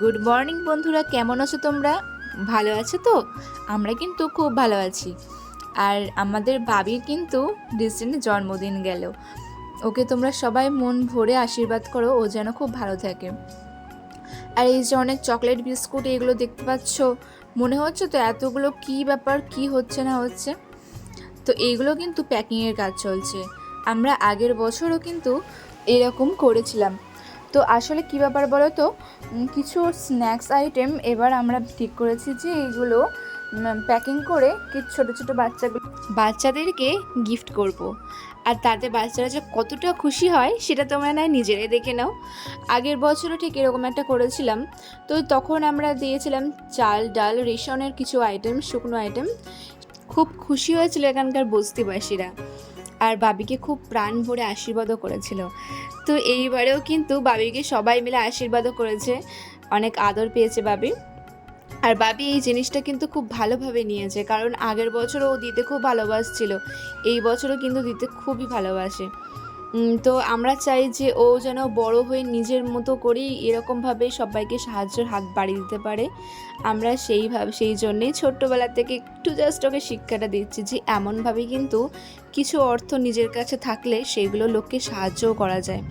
Good morning বন্ধুরা। কেমন আছো তোমরা? ভালো আছো তো? আমরা কিন্তু খুব ভালো আছি। আর আমাদের বাবির কিন্তু রিসেন্ট জন্মদিন গেল। ওকে তোমরা সবাই মন ভরে আশীর্বাদ করো, ও যেন খুব ভালো থাকে। আর এই যে অনেক চকলেট বিস্কুট এগুলো দেখতে পাচ্ছ, মনে হচ্ছে তো এতগুলো কি ব্যাপার, কি হচ্ছে না হচ্ছে? তো এইগুলো কিন্তু প্যাকিংয়ের কাজ চলছে। আমরা আগের বছরও কিন্তু এরকম করেছিলাম। তো আসলে কী ব্যাপার বলো তো কিছু স্ন্যাক্স আইটেম এবার আমরা ঠিক করেছি যে এইগুলো প্যাকিং করে কিছু ছোটো ছোটো বাচ্চাগুলো বাচ্চাদেরকে গিফট করব। আর তাতে বাচ্চারা যে কতটা খুশি হয় সেটা তোমরা নয় নিজেরাই দেখে নাও। আগের বছরও ঠিক এরকম একটা করেছিলাম। তো তখন আমরা দিয়েছিলাম চাল, ডাল, রেশনের কিছু আইটেম শুকনো আইটেম খুব খুশি হয়েছিল এখানকার বস্তিবাসীরা আর বাবিকে খুব প্রাণ ভরে আশীর্বাদও করেছিল। তো এইবারেও কিন্তু বাবিকে সবাই মিলে আশীর্বাদও করেছে। অনেক আদর পেয়েছে বাবি। আর বাবি এই জিনিসটা কিন্তু খুব ভালোভাবে নিয়েছে, কারণ আগের বছরও ও দিতে খুব ভালোবাসছিল। এই বছরও কিন্তু দিতে খুবই ভালোবাসে। তো আমরা চাই যে ও যেন বড় হয়ে নিজের মতো করেই এরকমভাবে সবাইকে সাহায্যের হাত বাড়িয়ে দিতে পারে। আমরা সেইভাবে সেই জন্যেই ছোট্টবেলা থেকে একটু জাস্ট ওকে শিক্ষাটা দিচ্ছি যে এমনভাবে কিন্তু কিছু অর্থ নিজের কাছে থাকলে সেইগুলো লোককে সাহায্যও করা যায়।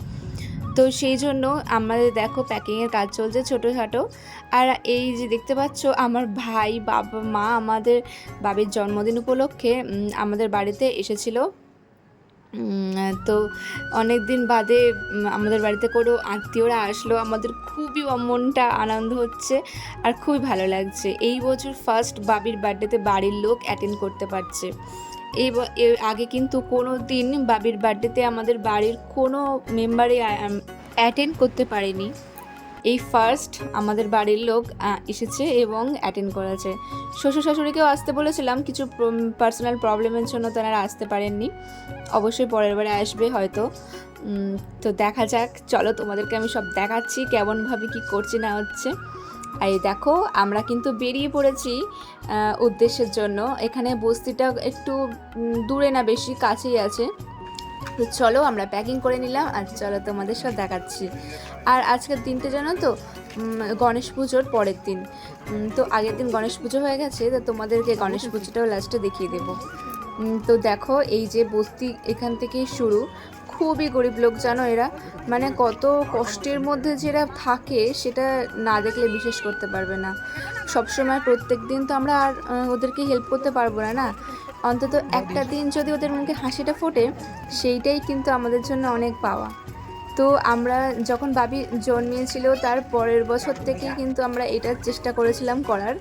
তো সেই জন্য আমাদের দেখো প্যাকিংয়ের কাজ চলছে ছোটোখাটো। আর এই যে দেখতে পাচ্ছ, আমার ভাই, বাবা, মা আমাদের বাবির জন্মদিন উপলক্ষে আমাদের বাড়িতে এসেছিল। তো অনেক দিন বাদে আমাদের বাড়িতে কোনো আত্মীয়রা আসলো। আমাদের খুবই মনটা আনন্দ হচ্ছে আর খুবই ভালো লাগছে। এই বছর ফার্স্ট বাবির বার্থডেতে বাড়ির লোক অ্যাটেন্ড করতে পারছে। এই আগে কিন্তু কোনো দিন বাবির বার্থডেতে আমাদের বাড়ির কোনো মেম্বারই অ্যাটেন্ড করতে পারেনি। এই ফার্স্ট আমাদের বাড়ির লোক এসেছে এবং অ্যাটেন্ড করেছে। শ্বশুর শাশুড়িকেও আসতে বলেছিলাম, কিছু পার্সোনাল প্রবলেমের জন্য তারা আসতে পারেননি। অবশ্যই পরের বারে আসবে হয়তো। তো দেখা যাক, চলো তোমাদেরকে আমি সব দেখাচ্ছি, কেমনভাবে কি করছি না হচ্ছে। আর এই দেখো, আমরা কিন্তু বেরিয়ে পড়েছি উদ্দেশ্যের জন্য। এখানে বস্তিটা একটু দূরে না, বেশি কাছেই আছে। তো চলো, আমরা প্যাকিং করে নিলাম আর চলো তোমাদের সব দেখাচ্ছি। আর আজকের দিনটা জানো তো গণেশ পুজোর পরের দিন। তো আগের দিন গণেশ পুজো হয়ে গেছে, তো তোমাদেরকে গণেশ পুজোটাও লাস্টে দেখিয়ে দেবো। তো দেখো, এই যে বস্তি এখান থেকেই শুরু। খুবই গরিব লোক জানো এরা। মানে কত কষ্টের মধ্যে যে এরা থাকে সেটা না দেখলে বিশেষ করতে পারবে না। সবসময় প্রত্যেক দিন তো আমরা আর ওদেরকে হেল্প করতে পারব না না? অন্তত একটা দিন যদি ওদের মুখে হাসিটা ফোটে সেইটাই কিন্তু আমাদের জন্য অনেক পাওয়া। তো আমরা যখন বাবি জন্মিয়েছিল তার পরের বছর থেকেই কিন্তু আমরা এটার চেষ্টা করেছিলাম করার।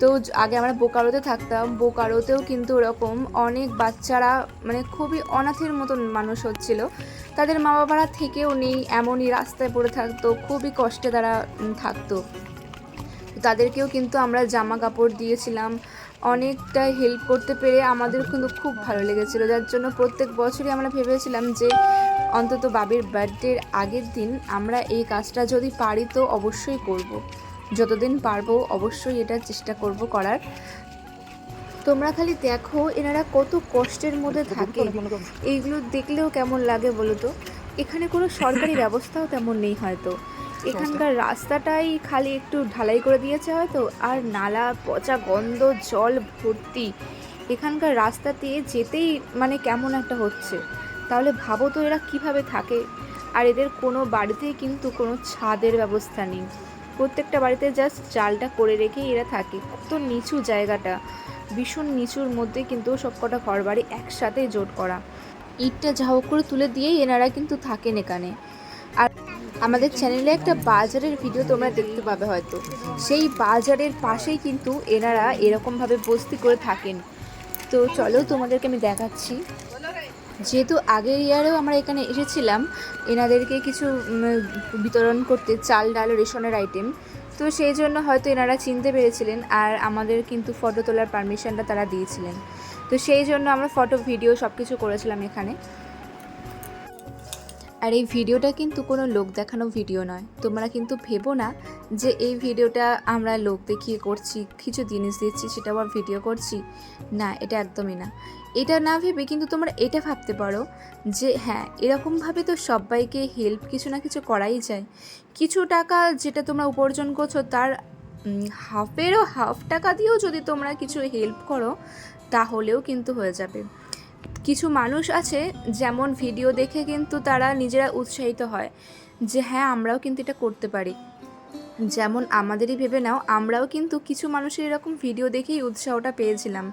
তো আগে আমরা বোকারোতে থাকতাম। বোকারোতেও কিন্তু ওরকম অনেক বাচ্চারা মানে খুবই অনাথের মতন মানুষ হচ্ছিল। তাদের মা বাবারা থেকেও নেই, এমনই রাস্তায় পড়ে থাকতো, খুবই কষ্টে তারা থাকতো। তাদেরকেও কিন্তু আমরা জামা কাপড় দিয়েছিলাম। অনেকটা হেল্প করতে পেরে আমাদের কিন্তু খুব ভালো লেগেছিল। যার জন্য প্রত্যেক বছরই আমরা ভেবেছিলাম যে, অন্তত বাবির বার্থডের আগের দিন আমরা এই কাজটা যদি পারি তো অবশ্যই করব। যতদিন পারব অবশ্যই এটা চেষ্টা করব করার। তোমরা খালি দেখো, এনারা কত কষ্টের মধ্যে থাকে। এইগুলো দেখলেও কেমন লাগে বলো তো? এখানে কোনো সরকারি ব্যবস্থাও তেমন নেই হয়তো। এখানকার রাস্তাটাই খালি একটু ঢালাই করে দিয়েছে হয়তো, আর নালা, পচা গন্ধ, জল ভর্তি। এখানকার রাস্তাতে যেতেই মানে কেমন একটা হচ্ছে। তাহলে ভাবো তো এরা কীভাবে থাকে। আর এদের কোনো বাড়িতেই কিন্তু কোনো ছাদের ব্যবস্থা নেই। প্রত্যেকটা বাড়িতে জাস্ট চালটা করে রেখেই এরা থাকে। কত নিচু জায়গাটা, ভীষণ নিচুর মধ্যে কিন্তু সবকটা ঘর বাড়ি একসাথে জোট করা। ইটটা যা হোক করে তুলে দিয়েই এনারা কিন্তু থাকেন এখানে। আর আমাদের চ্যানেলে একটা বাজারের ভিডিও তোমরা দেখতে পাবে হয়তো। সেই বাজারের পাশেই কিন্তু এনারা এরকমভাবে বস্তি করে থাকেন। তো চলো তোমাদেরকে আমি দেখাচ্ছি। যেহেতু আগের ইয়ারেও আমরা এখানে এসেছিলাম, এনাদেরকে কিছু বিতরণ করতে, চাল, ডাল, রেশনের আইটেম তো সেই জন্য হয়তো এনারা চিনতে পেরেছিলেন আর আমাদের কিন্তু ফটো তোলার পারমিশনটা তারা দিয়েছিলেন। তো সেই জন্য আমরা ফটো ভিডিও সব কিছু করেছিলাম এখানে। আর এই ভিডিওটা কিন্তু কোনো লোক দেখানো ভিডিও নয়। তোমরা কিন্তু ভেবো না যে এই ভিডিওটা আমরা লোক দেখিয়ে করছি, কিছু জিনিস দিচ্ছি, সেটা আবার ভিডিও করছি। না, এটা একদমই না। এটা না ভেবে কিন্তু তোমরা এটা ভাবতে পারো যে হ্যাঁ এরকমভাবে তো সবাইকে হেল্প কিছু না কিছু করাই যায়। কিছু টাকা যেটা তোমরা উপার্জন করছ, তার হাফেরও হাফ টাকা দিয়েও যদি তোমরা কিছু হেল্প করো, তাহলেও কিন্তু হয়ে যাবে। কিছু মানুষ আছে যেমন ভিডিও দেখে কিন্তু তারা নিজেরা উৎসাহিত হয় যে হ্যাঁ আমরাও কিন্তু এটা করতে পারি। যেমন আমাদেরই ভেবে নাও, আমরাও কিন্তু কিছু মানুষের এরকম ভিডিও দেখেই উৎসাহটা পেয়েছিলাম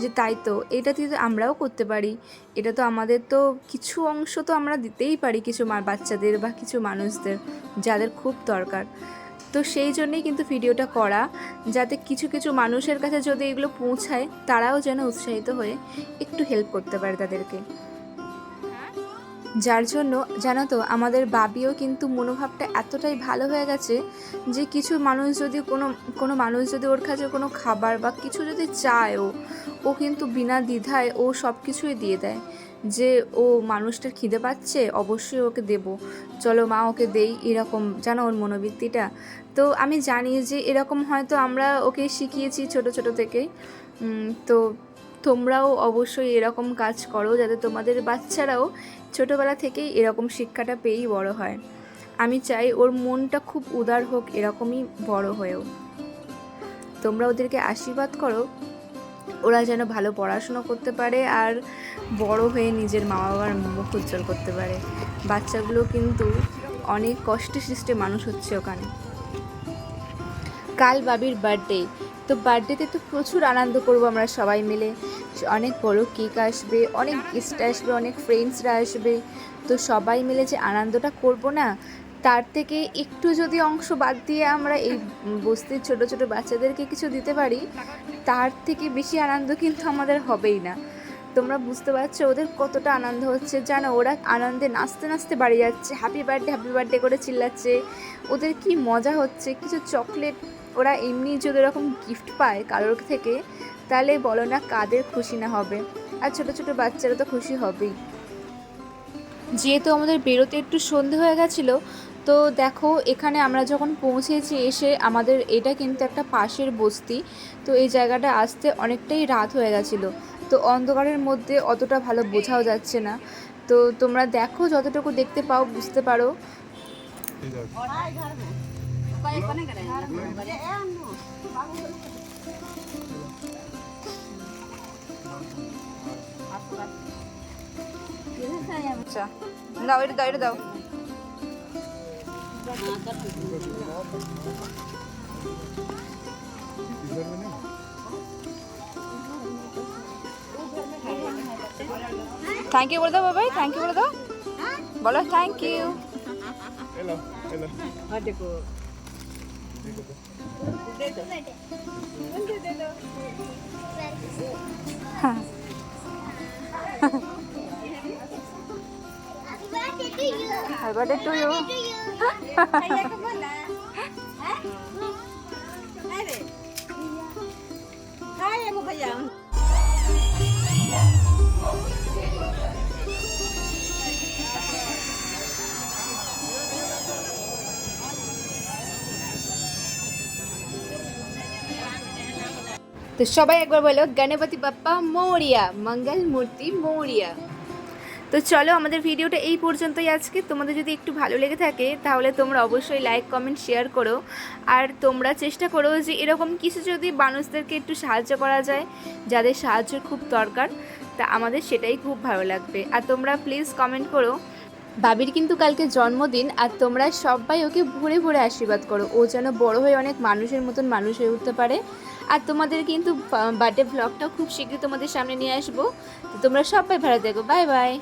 যে তাই তো, এটা তো আমরাও করতে পারি। এটা তো আমাদের তো কিছু অংশ তো আমরা দিতেই পারি কিছু বাচ্চাদের বা কিছু মানুষদের, যাদের খুব দরকার। তো সেই জন্যেই কিন্তু ভিডিওটা করা, যাতে কিছু কিছু মানুষের কাছে যদি এগুলো পৌঁছায়, তারাও যেন উৎসাহিত হয়ে একটু হেল্প করতে পারে তাদেরকে। যার জন্য, জানো তো, আমাদের বাবিও কিন্তু মনোভাবটা এতটাই ভালো হয়ে গেছে যে কিছু মানুষ যদি কোনো কোনো মানুষ যদি ওর কাছে কোনো খাবার বা কিছু যদি চায় ও ও কিন্তু বিনা দ্বিধায় ও সব কিছুই দিয়ে দেয়। যে ও মানুষটার খিদে পাচ্ছে, অবশ্যই ওকে দেব। চলো মা, ওকে দেই এরকম, জানো ওর মনোবৃত্তিটা? তো আমি জানি যে এরকম হয়তো আমরা ওকে শিখিয়েছি ছোট ছোট থেকেই। তো তোমরাও অবশ্যই এরকম কাজ করো যাতে তোমাদের বাচ্চারাও ছোটোবেলা থেকেই এরকম শিক্ষাটা পেয়েই বড় হয়। আমি চাই ওর মনটা খুব উদার হোক, এরকমই বড় হয়েও। তোমরা ওদেরকে আশীর্বাদ করো। ওরা যেন ভালো পড়াশুনো করতে পারে আর বড় হয়ে নিজের মা বাবার মুখ উজ্জ্বল করতে পারে। বাচ্চাগুলো কিন্তু অনেক কষ্টে সৃষ্টে মানুষ হচ্ছে ওখানে। কাল বাবির বার্থডে তো বার্থডেতে তো প্রচুর আনন্দ করব আমরা সবাই মিলে। অনেক বড় কেক আসবে, অনেক গেস্ট আসবে, অনেক ফ্রেন্ডসরা আসবে। তো সবাই মিলে যে আনন্দটা করব না, তার থেকে একটু যদি অংশ বাদ দিয়ে আমরা এই বস্তির ছোট ছোট বাচ্চাদেরকে কিছু দিতে পারি তার থেকে বেশি আনন্দ কিন্তু আমাদের হবেই না। তোমরা বুঝতে পারছ ওদের কতটা আনন্দ হচ্ছে। জানো, ওরা আনন্দে নাচতে নাচতে বাড়ি যাচ্ছে হ্যাপি বার্থডে হ্যাপি বার্থডে করে চিল্লাচ্ছে। ওদের কি মজা হচ্ছে, কিছু চকলেট ওরা এমনি যদি ওরকম গিফট পায় কারোর থেকে, তাহলে বলো না কাদের খুশি না হবে। আর ছোটো ছোটো বাচ্চারা তো খুশি হবেই। যেহেতু আমাদের বেরোতে একটু সন্ধে হয়ে গেছিল তো দেখো, এখানে আমরা যখন পৌঁছেছি, এসে আমাদের এটা কিন্তু একটা পাশের বস্তি। তো এই জায়গাটা আসতে অনেকটাই রাত হয়ে গেছিল। তো অন্ধকারের মধ্যে অতটা ভালো বোঝাও যাচ্ছে না। তো তোমরা দেখো, যতটুকু দেখতে পাও, বুঝতে পারো। আচ্ছা দাও এটা দাও এটা দাও। থ্যাংক ইউ বলে দাও বাবাই থ্যাংক ইউ বলে দাও বলো thank you Hello, hello. birthday to you. Happy birthday to you To you. তো সবাই একবার বলো গণপতি বাপ্পা মৌরিয়া মঙ্গল মূর্তি মৌরিয়া। তো চলো আমাদের ভিডিওটা এই পর্যন্তই আজকে। তোমাদের যদি একটু ভালো লেগে থাকে, তাহলে তোমরা অবশ্যই লাইক কমেন্ট শেয়ার করো। আর তোমরা চেষ্টা করো যে এরকম কিছু যদি মানুষদেরকে একটু সাহায্য করা যায়, যাদের সাহায্যের খুব দরকার, তা আমাদের সেটাই খুব ভালো লাগবে। আর তোমরা প্লিজ কমেন্ট করো, বাবির কিন্তু কালকে জন্মদিন, আর তোমরা সবাই ওকে ভরে ভরে আশীর্বাদ করো। ও যেন বড় হয়ে অনেক মানুষের মতন মানুষ হয়ে উঠতে পারে। আর তোমাদের কিন্তু বার্থডে ব্লগটাও খুব শীঘ্রই তোমাদের সামনে নিয়ে আসব। তো তোমরা সবাই ভালো থেকো। Bye bye